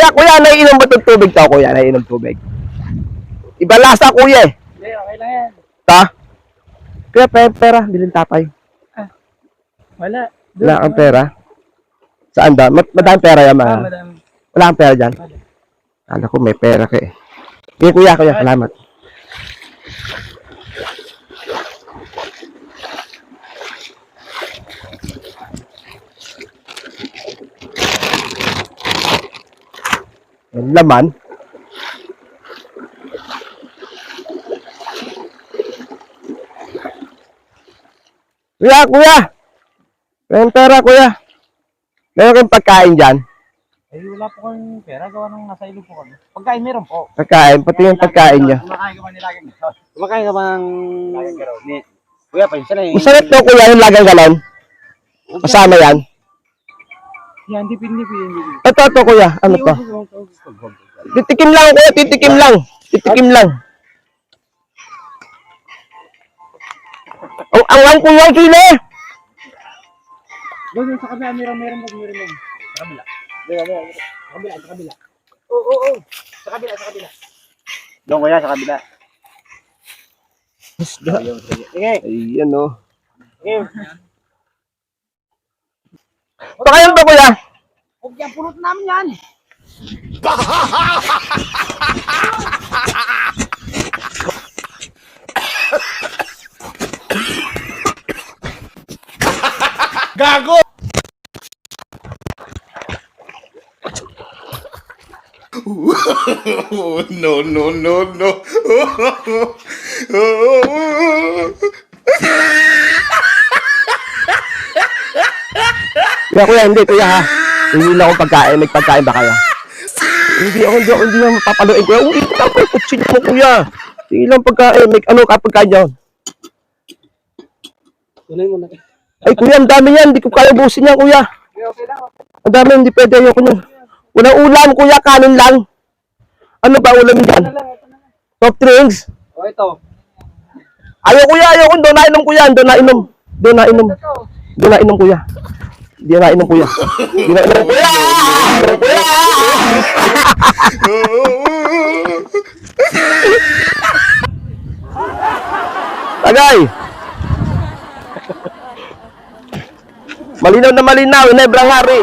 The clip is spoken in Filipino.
Kuya, kuya, naiinom ba itong tubig to, kuya? Naiinom tubig. Iba lasa, kuya eh. Hindi, okay lang yan. Ta? Kuya, pera, pera. Bilhin tatay. Wala. Wala kang pera? Saan ba? Mad madaming pera yan, Ah, mga. madami. Wala kang pera dyan? Kala ko may pera ka eh. Sige, kuya, kuya, salamat. Yung laman. Kuya, kuya! May pera, kuya. Meron kayong pagkain dyan? Eh, wala po kang pera. Gawa nang nasa ilo po kami. Pagkain meron po. Pagkain, pati yung pagkain niya. Kumakain ka ba nilagay mo? Kumakain ka ba ng... Ni... Kuya, pasensya na eh. Masarap to kuya yung lagang galon. Kasama yan. Yan, hindi pindi, hindi pindi. Ito, ito kuya. Ano to? Titikim lang kuya, titikim lang. Titikim lang. Ang angang kuya ang sili. Doon, sa kabila, meron, meron, meron, meron, meron. Sa kabila. Sa kabila, sa kabila. Oo, oo, oo. Sa kabila, sa kabila. Doon kuya, sa kabila. Sige, Ayan o. sige. Pakayan to kuya. Huwag yan, pulot namin yan. Oh, no, no, no, no. Kuya kuya, hindi kuya ha. Hindi lang akong pagkain. May pagkain ba kaya? Hindi ako, hindi ako, hindi ako papaluin kuya. Uy, ito ako, kutsin mo kuya. Hindi lang pagkain. May ano ka pagkain dyan? Tunay mo na. Ay kuya, ang dami yan. Hindi ko kaya busin yan kuya. Okay lang. Ang dami, hindi pwede ayoko nyo. Walang ulam, kuya, kanin lang. Ano ba ulam dyan? Soft drinks? O, ito. Ayaw kuya, ayoko. Doon na inom kuya. Doon na inom. Doon na inom. Doon na inom kuya. Na inom kuya. Na inom kuya. Tagay! Malinaw na malinaw, inebrang hari.